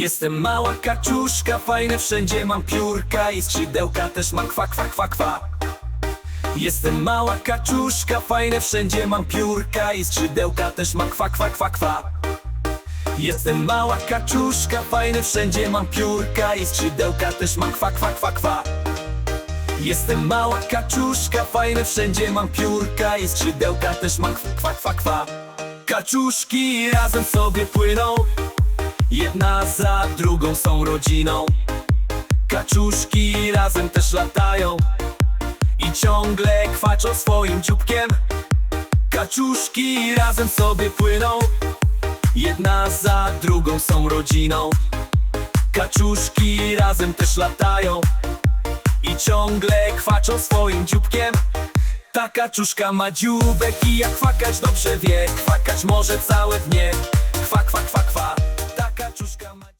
Jestem mała kaczuszka, fajne wszędzie mam piórka i skrzydełka też mam kwa kwa kwa kwa. Jestem mała kaczuszka, fajne wszędzie mam piórka i skrzydełka też mam kwa kwa kwa kwa. Jestem mała kaczuszka, fajne wszędzie mam piórka i skrzydełka też mam kwa kwa kwa kwa. Jestem mała kaczuszka, fajne wszędzie mam piórka i skrzydełka też mam kwa kwa kwa. Kaczuszki razem sobie płyną, jedna za drugą są rodziną. Kaczuszki razem też latają i ciągle kwaczą swoim dzióbkiem. Kaczuszki razem sobie płyną, jedna za drugą są rodziną. Kaczuszki razem też latają i ciągle kwaczą swoim dzióbkiem. Ta kaczuszka ma dzióbek i jak kwakać dobrze wie Kwakać może całe dnie Kwa, kwa, kwa, kwa